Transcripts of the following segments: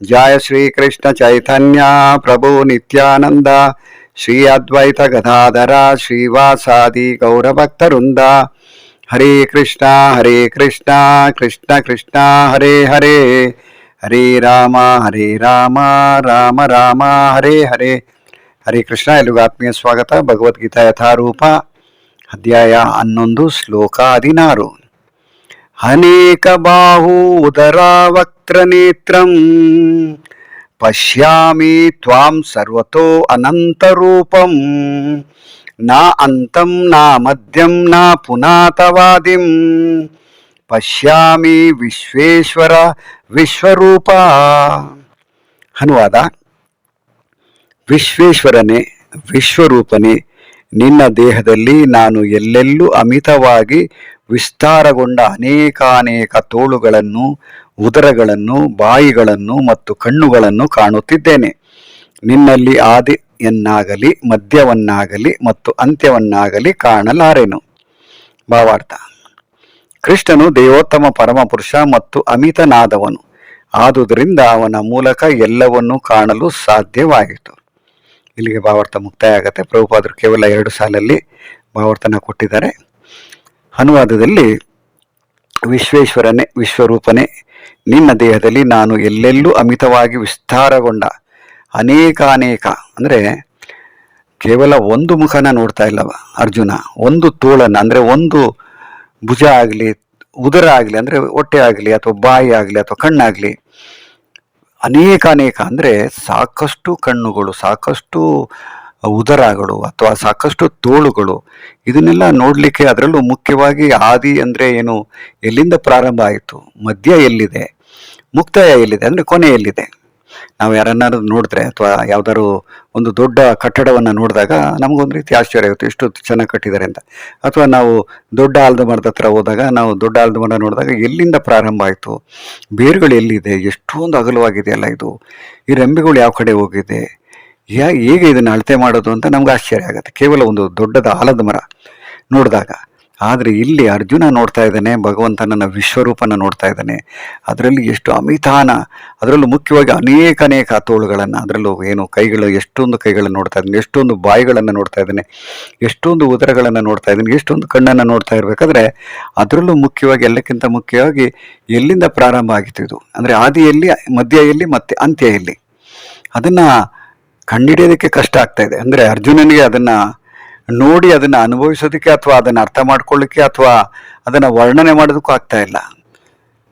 जय श्री कृष्ण चैतन्य प्रभु नित्यानंद श्री अद्वैत गदाधर श्रीवासादि गौरभक्तवृंद हरे कृष्णा हरे कृष्णा कृष्ण कृष्ण हरे हरे ಹರೇ ರಾಮ ಹರೇ ರಾಮ ರಾಮ ರಾಮ ಹರೇ ಹರೇ ಹರೇ ಕೃಷ್ಣ ಎಲ್ಲಿಗೂ ಆತ್ಮೀಯ ಸ್ವಾಗತ ಭಗವದ್ಗೀತಾ ಯಥಾರೂಪ ಅಧ್ಯಾಯ ಹನ್ನೊಂದು ಶ್ಲೋಕ ಹದಿನಾರು ಅನೇಕ ಬಾಹು ಉದರ ವಕ್ತ್ರ ನೇತ್ರಂ. ಪಶ್ಯಾಮಿ ತ್ವಾಂ ಸರ್ವತೋ ಅನಂತ ರೂಪಂ. ನಾ ಅಂತಂ, ನಾ ಮಧ್ಯಂ, ನಾ ಪುನಾತವಾದಿಂ. ಪಶ್ಯಾಮಿ ವಿಶ್ವೇಶ್ವರ ವಿಶ್ವರೂಪ. ಅನುವಾದ ವಿಶ್ವೇಶ್ವರನೇ, ವಿಶ್ವರೂಪನೇ, ನಿನ್ನ ದೇಹದಲ್ಲಿ ನಾನು ಎಲ್ಲೆಲ್ಲೂ ಅಮಿತವಾಗಿ ವಿಸ್ತಾರಗೊಂಡ ಅನೇಕಾನೇಕ ತೋಳುಗಳನ್ನು, ಉದರಗಳನ್ನು, ಬಾಯಿಗಳನ್ನು ಮತ್ತು ಕಣ್ಣುಗಳನ್ನು ಕಾಣುತ್ತಿದ್ದೇನೆ. ನಿನ್ನಲ್ಲಿ ಆದಿಯನ್ನಾಗಲಿ ಮಧ್ಯವನ್ನಾಗಲಿ ಮತ್ತು ಅಂತ್ಯವನ್ನಾಗಲಿ ಕಾಣಲಾರೆನು. ಭಾವಾರ್ಥ. ಕೃಷ್ಣನು ದೇವೋತ್ತಮ ಪರಮಪುರುಷ ಮತ್ತು ಅಮಿತನಾದವನು. ಆದುದರಿಂದ ಅವನ ಮೂಲಕ ಎಲ್ಲವನ್ನೂ ಕಾಣಲು ಸಾಧ್ಯವಾಯಿತು. ಇಲ್ಲಿಗೆ ಭಾವಾರ್ಥ ಮುಕ್ತಾಯ ಆಗುತ್ತೆ. ಪ್ರಭುಪಾದರು ಕೇವಲ ಎರಡು ಸಾಲಲ್ಲಿ ಭಾವಾರ್ಥನ ಕೊಟ್ಟಿದ್ದಾರೆ. ಅನುವಾದದಲ್ಲಿ ವಿಶ್ವೇಶ್ವರನೇ, ವಿಶ್ವರೂಪನೇ, ನಿನ್ನ ದೇಹದಲ್ಲಿ ನಾನು ಎಲ್ಲೆಲ್ಲೂ ಅಮಿತವಾಗಿ ವಿಸ್ತಾರಗೊಂಡ ಅನೇಕಾನೇಕ ಅನೇಕ ಅಂದರೆ ಕೇವಲ ಒಂದು ಮುಖನ ನೋಡ್ತಾ ಇಲ್ಲವ ಅರ್ಜುನ, ಒಂದು ತೋಳನ್ನು, ಅಂದರೆ ಒಂದು ಭುಜ ಆಗಲಿ, ಉದರ ಆಗಲಿ, ಅಂದರೆ ಹೊಟ್ಟೆ ಆಗಲಿ, ಅಥವಾ ಬಾಯಿ ಆಗಲಿ, ಅಥವಾ ಕಣ್ಣಾಗಲಿ ಅನೇಕ ಅನೇಕ ಅಂದರೆ ಸಾಕಷ್ಟು ಕಣ್ಣುಗಳು, ಸಾಕಷ್ಟು ಉದರಗಳು ಅಥವಾ ಸಾಕಷ್ಟು ತೋಳುಗಳು, ಇದನ್ನೆಲ್ಲ ನೋಡಲಿಕ್ಕೆ ಅದರಲ್ಲೂ ಮುಖ್ಯವಾಗಿ ಆದಿ ಅಂದರೆ ಏನು? ಎಲ್ಲಿಂದ ಪ್ರಾರಂಭ ಆಯಿತು? ಮಧ್ಯ ಎಲ್ಲಿದೆ? ಮುಕ್ತಾಯ ಎಲ್ಲಿದೆ ಅಂದರೆ ಕೊನೆ ಎಲ್ಲಿದೆ? ನಾವು ಯಾರನ್ನಾರು ನೋಡಿದ್ರೆ ಅಥವಾ ಯಾವ್ದಾದ್ರು ಒಂದು ದೊಡ್ಡ ಕಟ್ಟಡವನ್ನು ನೋಡಿದಾಗ ನಮಗೊಂದು ರೀತಿ ಆಶ್ಚರ್ಯ ಆಗುತ್ತೆ ಎಷ್ಟು ಚೆನ್ನಾಗಿ ಕಟ್ಟಿದ್ದಾರೆ ಅಂತ. ಅಥವಾ ನಾವು ದೊಡ್ಡ ಆಲದ ಮರದ ಹತ್ರ ಹೋದಾಗ, ನಾವು ದೊಡ್ಡ ಆಲದ ಮರ ನೋಡಿದಾಗ ಎಲ್ಲಿಂದ ಪ್ರಾರಂಭ ಆಯಿತು? ಬೇರುಗಳು ಎಲ್ಲಿದೆ? ಎಷ್ಟೊಂದು ಅಗಲವಾಗಿದೆಯಲ್ಲ ಇದು. ಈ ರೆಂಬೆಗಳು ಯಾವ ಕಡೆ ಹೋಗಿದೆ? ಯಾ ಹೇಗೆ ಇದನ್ನು ಅಳತೆ ಮಾಡೋದು ಅಂತ ನಮ್ಗೆ ಆಶ್ಚರ್ಯ ಆಗುತ್ತೆ. ಕೇವಲ ಒಂದು ದೊಡ್ಡದ ಆಲದ ಮರ ನೋಡಿದಾಗ. ಆದರೆ ಇಲ್ಲಿ ಅರ್ಜುನ ನೋಡ್ತಾ ಇದ್ದಾನೆ ಭಗವಂತನನ್ನ ವಿಶ್ವರೂಪನ ನೋಡ್ತಾ ಇದ್ದಾನೆ. ಅದರಲ್ಲಿ ಎಷ್ಟು ಅಮಿತಾನ, ಅದರಲ್ಲೂ ಮುಖ್ಯವಾಗಿ ಅನೇಕ ಅನೇಕ ತೋಳುಗಳನ್ನು, ಅದರಲ್ಲೂ ಏನು ಕೈಗಳು, ಎಷ್ಟೊಂದು ಕೈಗಳನ್ನು ನೋಡ್ತಾ ಇದ್ದಾನೆ, ಎಷ್ಟೊಂದು ಬಾಯಿಗಳನ್ನು ನೋಡ್ತಾ ಇದ್ದಾನೆ, ಎಷ್ಟೊಂದು ಉದರಗಳನ್ನು ನೋಡ್ತಾ ಇದ್ದಾನೆ, ಎಷ್ಟೊಂದು ಕಣ್ಣನ್ನು ನೋಡ್ತಾ ಇರಬೇಕಾದ್ರೆ ಅದರಲ್ಲೂ ಮುಖ್ಯವಾಗಿ, ಎಲ್ಲಕ್ಕಿಂತ ಮುಖ್ಯವಾಗಿ ಎಲ್ಲಿಂದ ಪ್ರಾರಂಭ ಆಗಿತ್ತು ಇದು? ಅಂದರೆ ಆದಿಯಲ್ಲಿ ಮಧ್ಯ ಎಲ್ಲಿ ಮತ್ತೆ ಅಂತ್ಯ ಎಲ್ಲಿ ಅದನ್ನು ಕಂಡುಹಿಡಿಯೋದಕ್ಕೆ ಕಷ್ಟ ಆಗ್ತಾ ಇದೆ. ಅಂದರೆ ಅರ್ಜುನನಿಗೆ ಅದನ್ನು ನೋಡಿ ಅದನ್ನು ಅನುಭವಿಸೋದಕ್ಕೆ ಅಥವಾ ಅದನ್ನು ಅರ್ಥ ಮಾಡ್ಕೊಳ್ಳಿಕ್ಕೆ ಅಥವಾ ಅದನ್ನು ವರ್ಣನೆ ಮಾಡೋದಕ್ಕೂ ಆಗ್ತಾ ಇಲ್ಲ.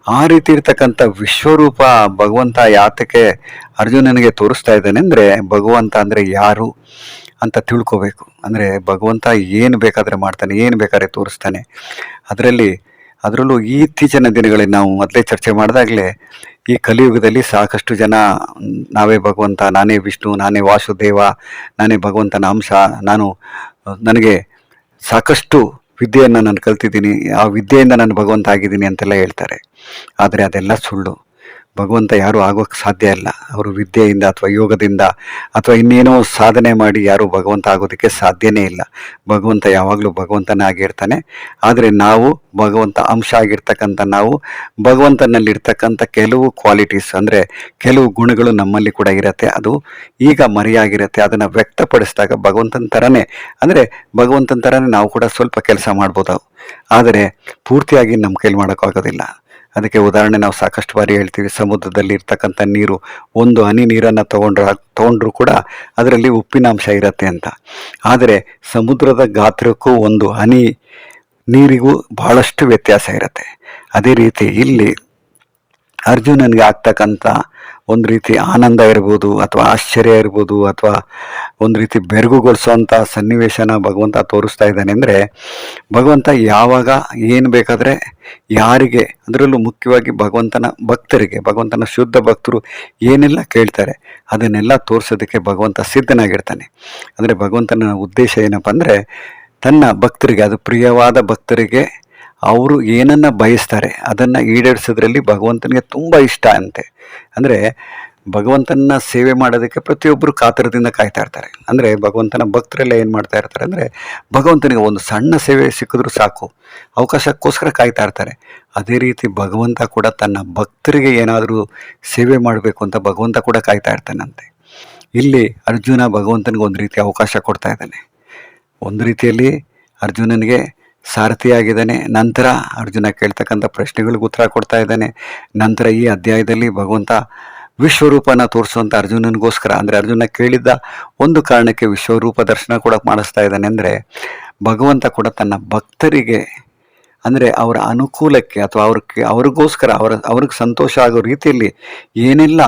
ಆ ರೀತಿ ಇರ್ತಕ್ಕಂಥ ವಿಶ್ವರೂಪ ಭಗವಂತ ಯಾತಕ್ಕೆ ಅರ್ಜುನನಿಗೆ ತೋರಿಸ್ತಾ ಇದ್ದಾನೆ ಅಂದರೆ ಭಗವಂತ ಅಂದರೆ ಯಾರು ಅಂತ ತಿಳ್ಕೋಬೇಕು. ಅಂದರೆ ಭಗವಂತ ಏನು ಬೇಕಾದರೆ ಮಾಡ್ತಾನೆ, ಏನು ಬೇಕಾದ್ರೆ ತೋರಿಸ್ತಾನೆ. ಅದರಲ್ಲಿ, ಅದರಲ್ಲೂ ಇತ್ತೀಚಿನ ದಿನಗಳಲ್ಲಿ ನಾವು ಮೊದಲೇ ಚರ್ಚೆ ಮಾಡಿದಾಗಲೇ ಈ ಕಲಿಯುಗದಲ್ಲಿ ಸಾಕಷ್ಟು ಜನ, ನಾವೇ ಭಗವಂತ, ನಾನೇ ವಿಷ್ಣು, ನಾನೇ ವಾಸುದೇವ, ನಾನೇ ಭಗವಂತನ ಅಂಶ. ನಾನು, ನನಗೆ ಸಾಕಷ್ಟು ವಿದ್ಯೆಯನ್ನು ನಾನು ಕಲ್ತಿದ್ದೀನಿ, ಆ ವಿದ್ಯೆಯಿಂದ ನಾನು ಭಗವಂತ ಆಗಿದ್ದೀನಿ ಅಂತೆಲ್ಲ ಹೇಳ್ತಾರೆ. ಆದರೆ ಅದೆಲ್ಲ ಸುಳ್ಳು. ಭಗವಂತ ಯಾರೂ ಆಗೋಕ್ಕೆ ಸಾಧ್ಯ ಇಲ್ಲ. ಅವರು ವಿದ್ಯೆಯಿಂದ ಅಥವಾ ಯೋಗದಿಂದ ಅಥವಾ ಇನ್ನೇನೋ ಸಾಧನೆ ಮಾಡಿ ಯಾರೂ ಭಗವಂತ ಆಗೋದಕ್ಕೆ ಸಾಧ್ಯನೇ ಇಲ್ಲ. ಭಗವಂತ ಯಾವಾಗಲೂ ಭಗವಂತನೇ ಆಗಿರ್ತಾನೆ. ಆದರೆ ನಾವು ಭಗವಂತ ಅಂಶ ಆಗಿರ್ತಕ್ಕಂಥ ನಾವು ಭಗವಂತನಲ್ಲಿರ್ತಕ್ಕಂಥ ಕೆಲವು ಕ್ವಾಲಿಟೀಸ್ ಅಂದರೆ ಕೆಲವು ಗುಣಗಳು ನಮ್ಮಲ್ಲಿ ಕೂಡ ಇರುತ್ತೆ. ಅದು ಈಗ ಮರೆಯಾಗಿರುತ್ತೆ. ಅದನ್ನು ವ್ಯಕ್ತಪಡಿಸಿದಾಗ ಭಗವಂತನ ಥರನೇ ಅಂದರೆ ಭಗವಂತನ ಥರನೇ ನಾವು ಕೂಡ ಸ್ವಲ್ಪ ಕೆಲಸ ಮಾಡ್ಬೋದು. ಆದರೆ ಪೂರ್ತಿಯಾಗಿ ನಮ್ಮ ಕೈಲಿ ಮಾಡೋಕ್ಕಾಗೋದಿಲ್ಲ. ಅದಕ್ಕೆ ಉದಾಹರಣೆ ನಾವು ಸಾಕಷ್ಟು ಬಾರಿ ಹೇಳ್ತೀವಿ. ಸಮುದ್ರದಲ್ಲಿ ಇರ್ತಕ್ಕಂಥ ನೀರು, ಒಂದು ಹನಿ ನೀರನ್ನು ತಗೊಂಡ್ರ, ತಗೊಂಡ್ರೂ ಕೂಡ ಅದರಲ್ಲಿ ಉಪ್ಪಿನಾಂಶ ಇರುತ್ತೆ ಅಂತ. ಆದರೆ ಸಮುದ್ರದ ಗಾತ್ರಕ್ಕೂ ಒಂದು ಹನಿ ನೀರಿಗೂ ಬಹಳಷ್ಟು ವ್ಯತ್ಯಾಸ ಇರುತ್ತೆ. ಅದೇ ರೀತಿ ಇಲ್ಲಿ ಅರ್ಜುನನಿಗೆ ಆಗ್ತಕ್ಕಂಥ ಒಂದು ರೀತಿ ಆನಂದ ಇರ್ಬೋದು ಅಥವಾ ಆಶ್ಚರ್ಯ ಇರ್ಬೋದು ಅಥವಾ ಒಂದು ರೀತಿ ಬೆರಗುಗೊಳಿಸುವಂಥ ಸನ್ನಿವೇಶನ ಭಗವಂತ ತೋರಿಸ್ತಾ ಇದ್ದಾನೆ ಅಂದರೆ ಭಗವಂತ ಯಾವಾಗ ಏನು ಬೇಕಾದರೆ ಯಾರಿಗೆ, ಅದರಲ್ಲೂ ಮುಖ್ಯವಾಗಿ ಭಗವಂತನ ಭಕ್ತರಿಗೆ, ಭಗವಂತನ ಶುದ್ಧ ಭಕ್ತರು ಏನೆಲ್ಲ ಕೇಳ್ತಾರೆ ಅದನ್ನೆಲ್ಲ ತೋರಿಸೋದಕ್ಕೆ ಭಗವಂತ ಸಿದ್ಧನಾಗಿರ್ತಾನೆ. ಅಂದರೆ ಭಗವಂತನ ಉದ್ದೇಶ ಏನಪ್ಪ ಅಂದರೆ ತನ್ನ ಭಕ್ತರಿಗೆ, ಅದು ಪ್ರಿಯವಾದ ಭಕ್ತರಿಗೆ ಅವರು ಏನನ್ನ ಬಯಸ್ತಾರೆ, ಅದನ್ನು ಈಡೇರಿಸೋದ್ರಲ್ಲಿ ಭಗವಂತನಿಗೆ ತುಂಬ ಇಷ್ಟ ಅಂತೆ. ಅಂದರೆ ಭಗವಂತನ ಸೇವೆ ಮಾಡೋದಕ್ಕೆ ಪ್ರತಿಯೊಬ್ಬರು ಕಾತರದಿಂದ ಕಾಯ್ತಾ ಇರ್ತಾರೆ. ಅಂದರೆ ಭಗವಂತನ ಭಕ್ತರೆಲ್ಲ ಏನು ಮಾಡ್ತಾ ಇರ್ತಾರೆ ಅಂದರೆ ಭಗವಂತನಿಗೆ ಒಂದು ಸಣ್ಣ ಸೇವೆ ಸಿಕ್ಕಿದ್ರೂ ಸಾಕು, ಅವಕಾಶಕ್ಕೋಸ್ಕರ ಕಾಯ್ತಾ ಇರ್ತಾರೆ. ಅದೇ ರೀತಿ ಭಗವಂತ ಕೂಡ ತನ್ನ ಭಕ್ತರಿಗೆ ಏನಾದರೂ ಸೇವೆ ಮಾಡಬೇಕು ಅಂತ ಭಗವಂತ ಕೂಡ ಕಾಯ್ತಾ ಇರ್ತಾನಂತೆ. ಇಲ್ಲಿ ಅರ್ಜುನ ಭಗವಂತನಿಗೆ ಒಂದು ರೀತಿ ಅವಕಾಶ ಕೊಡ್ತಾ ಇದ್ದಾನೆ. ಒಂದು ರೀತಿಯಲ್ಲಿ ಅರ್ಜುನನಿಗೆ ಸಾರಥಿಯಾಗಿದ್ದಾನೆ. ನಂತರ ಅರ್ಜುನ ಕೇಳ್ತಕ್ಕಂಥ ಪ್ರಶ್ನೆಗಳಿಗೆ ಉತ್ತರ ಕೊಡ್ತಾ ಇದ್ದಾನೆ. ನಂತರ ಈ ಅಧ್ಯಾಯದಲ್ಲಿ ಭಗವಂತ ವಿಶ್ವರೂಪನ ತೋರಿಸುವಂಥ ಅರ್ಜುನನಿಗೋಸ್ಕರ, ಅಂದರೆ ಅರ್ಜುನ ಕೇಳಿದ್ದ ಒಂದು ಕಾರಣಕ್ಕೆ ವಿಶ್ವರೂಪ ದರ್ಶನ ಕೂಡ ಮಾಡಿಸ್ತಾ ಇದ್ದಾನೆ. ಅಂದರೆ ಭಗವಂತ ಕೂಡ ತನ್ನ ಭಕ್ತರಿಗೆ, ಅಂದರೆ ಅವರ ಅನುಕೂಲಕ್ಕೆ ಅಥವಾ ಅವ್ರಿಗೆ, ಅವ್ರಿಗೋಸ್ಕರ, ಅವರ, ಅವ್ರಿಗೆ ಸಂತೋಷ ಆಗೋ ರೀತಿಯಲ್ಲಿ ಏನೆಲ್ಲ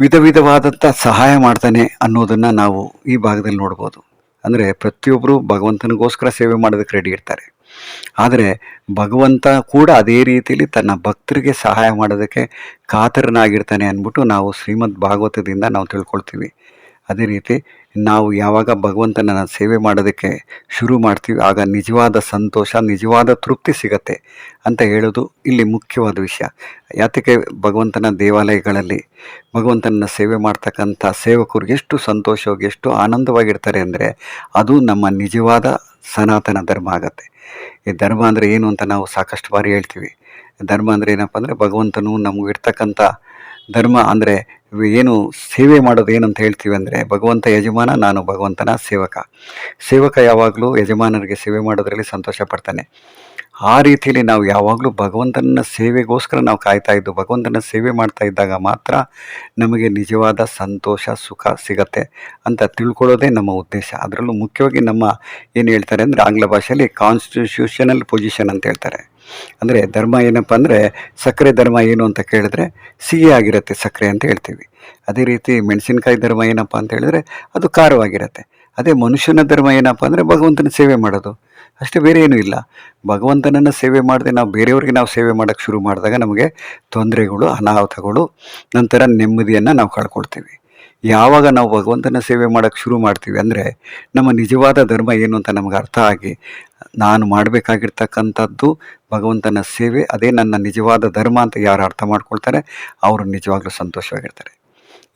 ವಿಧ ವಿಧವಾದಂಥ ಸಹಾಯ ಮಾಡ್ತಾನೆ ಅನ್ನೋದನ್ನು ನಾವು ಈ ಭಾಗದಲ್ಲಿ ನೋಡ್ಬೋದು. ಅಂದರೆ ಪ್ರತಿಯೊಬ್ಬರು ಭಗವಂತನಿಗೋಸ್ಕರ ಸೇವೆ ಮಾಡೋದಕ್ಕೆ ರೆಡಿ ಇರ್ತಾರೆ. ಆದರೆ ಭಗವಂತ ಕೂಡ ಅದೇ ರೀತಿಯಲ್ಲಿ ತನ್ನ ಭಕ್ತರಿಗೆ ಸಹಾಯ ಮಾಡೋದಕ್ಕೆ ಕಾತರನಾಗಿರ್ತಾನೆ ಅಂದ್ಬಿಟ್ಟು ನಾವು ಶ್ರೀಮದ್ ಭಾಗವತದಿಂದ ನಾವು ತಿಳ್ಕೊಳ್ತೀವಿ. ಅದೇ ರೀತಿ ನಾವು ಯಾವಾಗ ಭಗವಂತನನ್ನು ಸೇವೆ ಮಾಡೋದಕ್ಕೆ ಶುರು ಮಾಡ್ತೀವಿ, ಆಗ ನಿಜವಾದ ಸಂತೋಷ, ನಿಜವಾದ ತೃಪ್ತಿ ಸಿಗತ್ತೆ ಅಂತ ಹೇಳೋದು ಇಲ್ಲಿ ಮುಖ್ಯವಾದ ವಿಷಯ. ಯಾತಕ್ಕೆ ಭಗವಂತನ ದೇವಾಲಯಗಳಲ್ಲಿ ಭಗವಂತನ ಸೇವೆ ಮಾಡ್ತಕ್ಕಂಥ ಸೇವಕರು ಎಷ್ಟು ಸಂತೋಷವಾಗಿ, ಎಷ್ಟು ಆನಂದವಾಗಿರ್ತಾರೆ ಅಂದರೆ ಅದು ನಮ್ಮ ನಿಜವಾದ ಸನಾತನ ಧರ್ಮ ಆಗತ್ತೆ. ಈ ಧರ್ಮ ಅಂದರೆ ಏನು ಅಂತ ನಾವು ಸಾಕಷ್ಟು ಬಾರಿ ಹೇಳ್ತೀವಿ. ಧರ್ಮ ಅಂದರೆ ಏನಪ್ಪ ಅಂದರೆ ಭಗವಂತನು ನಮಗೆ ಇರ್ತಕ್ಕಂಥ ಧರ್ಮ ಅಂದರೆ ಏನು ಸೇವೆ ಮಾಡೋದು ಏನಂತ ಹೇಳ್ತೀವಿ ಅಂದರೆ ಭಗವಂತ ಯಜಮಾನ, ನಾನು ಭಗವಂತನ ಸೇವಕ. ಸೇವಕ ಯಾವಾಗಲೂ ಯಜಮಾನರಿಗೆ ಸೇವೆ ಮಾಡೋದರಲ್ಲಿ ಸಂತೋಷ ಪಡ್ತಾನೆ. ಆ ರೀತಿಯಲ್ಲಿ ನಾವು ಯಾವಾಗಲೂ ಭಗವಂತನ ಸೇವೆಗೋಸ್ಕರ ನಾವು ಕಾಯ್ತಾ ಇದ್ದು, ಭಗವಂತನ ಸೇವೆ ಮಾಡ್ತಾ ಇದ್ದಾಗ ಮಾತ್ರ ನಮಗೆ ನಿಜವಾದ ಸಂತೋಷ, ಸುಖ ಸಿಗತ್ತೆ ಅಂತ ತಿಳ್ಕೊಳ್ಳೋದೇ ನಮ್ಮ ಉದ್ದೇಶ. ಅದರಲ್ಲೂ ಮುಖ್ಯವಾಗಿ ನಮ್ಮ ಏನು ಹೇಳ್ತಾರೆ ಅಂದರೆ ಆಂಗ್ಲ ಭಾಷೆಯಲ್ಲಿ ಕಾನ್ಸ್ಟಿಟ್ಯೂಷನಲ್ ಪೊಸಿಷನ್ ಅಂತ ಹೇಳ್ತಾರೆ. ಅಂದರೆ ಧರ್ಮ ಏನಪ್ಪ ಅಂದರೆ ಸಕ್ಕರೆ ಧರ್ಮ ಏನು ಅಂತ ಕೇಳಿದ್ರೆ ಸಿಹಿ ಆಗಿರುತ್ತೆ ಸಕ್ಕರೆ ಅಂತ ಹೇಳ್ತೀವಿ. ಅದೇ ರೀತಿ ಮೆಣಸಿನಕಾಯಿ ಧರ್ಮ ಏನಪ್ಪ ಅಂತ ಹೇಳಿದ್ರೆ ಅದು ಖಾರವಾಗಿರುತ್ತೆ. ಅದೇ ಮನುಷ್ಯನ ಧರ್ಮ ಏನಪ್ಪ ಅಂದರೆ ಭಗವಂತನ ಸೇವೆ ಮಾಡೋದು. ಅಷ್ಟೇ ಬೇರೆ ಏನೂ ಇಲ್ಲ. ಭಗವಂತನನ್ನು ಸೇವೆ ಮಾಡದೆ ನಾವು ಬೇರೆಯವ್ರಿಗೆ ನಾವು ಸೇವೆ ಮಾಡೋಕ್ಕೆ ಶುರು ಮಾಡಿದಾಗ ನಮಗೆ ತೊಂದರೆಗಳು, ಅನಾಹುತಗಳು, ನಂತರ ನೆಮ್ಮದಿಯನ್ನು ನಾವು ಕಳ್ಕೊಳ್ತೀವಿ. ಯಾವಾಗ ನಾವು ಭಗವಂತನ ಸೇವೆ ಮಾಡೋಕ್ಕೆ ಶುರು ಮಾಡ್ತೀವಿ ಅಂದರೆ ನಮ್ಮ ನಿಜವಾದ ಧರ್ಮ ಏನು ಅಂತ ನಮಗೆ ಅರ್ಥ ಆಗಿ ನಾನು ಮಾಡಬೇಕಾಗಿರ್ತಕ್ಕಂಥದ್ದು ಭಗವಂತನ ಸೇವೆ, ಅದೇ ನನ್ನ ನಿಜವಾದ ಧರ್ಮ ಅಂತ ಯಾರು ಅರ್ಥ ಮಾಡ್ಕೊಳ್ತಾರೆ, ಅವರು ನಿಜವಾಗ್ಲೂ ಸಂತೋಷವಾಗಿರ್ತಾರೆ.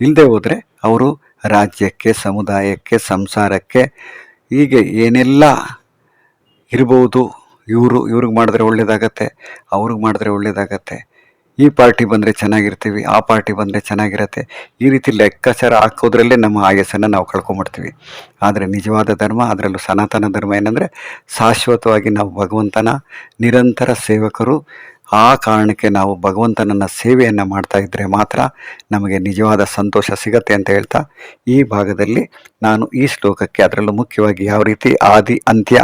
ಇಲ್ಲದೆ ಹೋದರೆ ಅವರು ರಾಜ್ಯಕ್ಕೆ, ಸಮುದಾಯಕ್ಕೆ, ಸಂಸಾರಕ್ಕೆ ಹೀಗೆ ಏನೆಲ್ಲ ಇರ್ಬೋದು, ಇವರು, ಇವ್ರಿಗೆ ಮಾಡಿದ್ರೆ ಒಳ್ಳೆಯದಾಗತ್ತೆ ಅವ್ರಿಗೆ ಮಾಡಿದ್ರೆ ಒಳ್ಳೇದಾಗತ್ತೆ ಈ ಪಾರ್ಟಿ ಬಂದರೆ ಚೆನ್ನಾಗಿರ್ತೀವಿ, ಆ ಪಾರ್ಟಿ ಬಂದರೆ ಚೆನ್ನಾಗಿರತ್ತೆ. ಈ ರೀತಿ ಲೆಕ್ಕಾಚಾರ ಹಾಕೋದ್ರಲ್ಲೇ ನಮ್ಮ ಆಯಸ್ಸನ್ನು ನಾವು ಕಳ್ಕೊಂಬಿಡ್ತೀವಿ. ಆದರೆ ನಿಜವಾದ ಧರ್ಮ, ಅದರಲ್ಲೂ ಸನಾತನ ಧರ್ಮ ಏನಂದರೆ ಶಾಶ್ವತವಾಗಿ ನಾವು ಭಗವಂತನ ನಿರಂತರ ಸೇವಕರು. ಆ ಕಾರಣಕ್ಕೆ ನಾವು ಭಗವಂತನನ್ನ ಸೇವೆಯನ್ನು ಮಾಡ್ತಾ ಇದ್ದರೆ ಮಾತ್ರ ನಮಗೆ ನಿಜವಾದ ಸಂತೋಷ ಸಿಗತ್ತೆ ಅಂತ ಹೇಳ್ತಾ ಈ ಭಾಗದಲ್ಲಿ ನಾನು ಈ ಶ್ಲೋಕಕ್ಕೆ ಅದರಲ್ಲೂ ಮುಖ್ಯವಾಗಿ ಯಾವ ರೀತಿ ಆದಿ, ಅಂತ್ಯ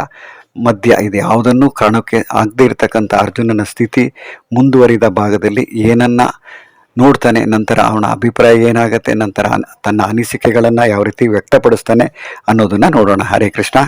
ಮಧ್ಯ ಇದೆ. ಯಾವುದನ್ನು ಕಾರಣಕ್ಕೆ ಆಗದೇ ಇರತಕ್ಕಂಥ ಅರ್ಜುನನ ಸ್ಥಿತಿ ಮುಂದುವರಿದ ಭಾಗದಲ್ಲಿ ಏನನ್ನ ನೋಡ್ತಾನೆ, ನಂತರ ಅವನ ಅಭಿಪ್ರಾಯ ಏನಾಗತ್ತೆ, ನಂತರ ತನ್ನ ಅನಿಸಿಕೆಗಳನ್ನು ಯಾವ ರೀತಿ ವ್ಯಕ್ತಪಡಿಸ್ತಾನೆ ಅನ್ನೋದನ್ನು ನೋಡೋಣ. ಹರೇ ಕೃಷ್ಣ.